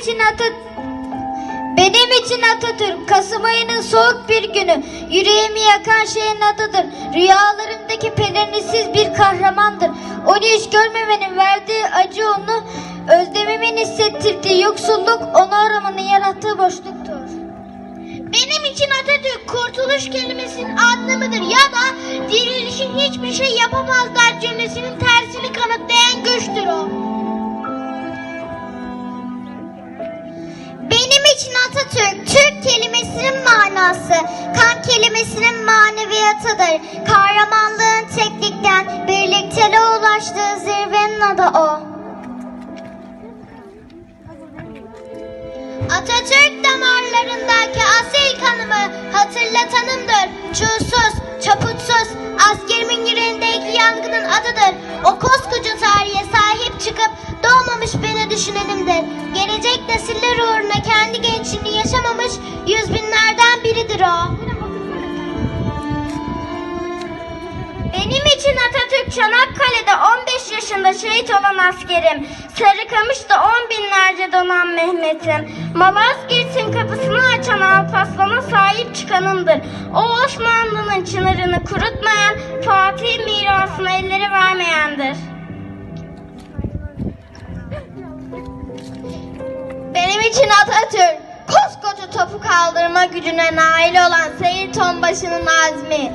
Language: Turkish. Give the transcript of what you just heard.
için Atatürk benim için Atatürk, Kasım ayının soğuk bir günü, yüreğimi yakan şeyin adıdır. Rüyalarımdaki pelerinsiz bir kahramandır. Onu hiç görmemenin verdiği acı onu, özlemimin hissettirdiği yoksulluk, onu aramanın yarattığı boşluktur. Benim için Atatürk kurtuluş kelimesinin anlamıdır ya da dirilişin hiçbir şey yapamazlar cümlesinin manası, kan kelimesinin maneviyatıdır. Kahramanlığın teklikten birlikteliğe ulaştığı zirvenin adı o. Atatürk damarlarındaki asil kanımı hatırlatanımdır. Çulsuz, çaputsuz, askerimin yüreğindeki yangının adıdır. O koskoca tarihe sahip çıkıp doğmamış beni düşünenimdir. Gelecek nesiller uğruna kendi gençliğini yaşamamış yüz biridir o. Benim için Atatürk Çanakkale'de 15 yaşında şehit olan askerim. Sarıkamış'ta on binlerce donan Mehmet'im. Malazgirt'in kapısını açan Alparslan'a sahip çıkanımdır. O Osmanlı'nın çınarını kurutmayan, Fatih mirasını elleri vermeyendir. Benim için Atatürk topu kaldırma gücüne nail olan Seyit Onbaşı'nın azmi.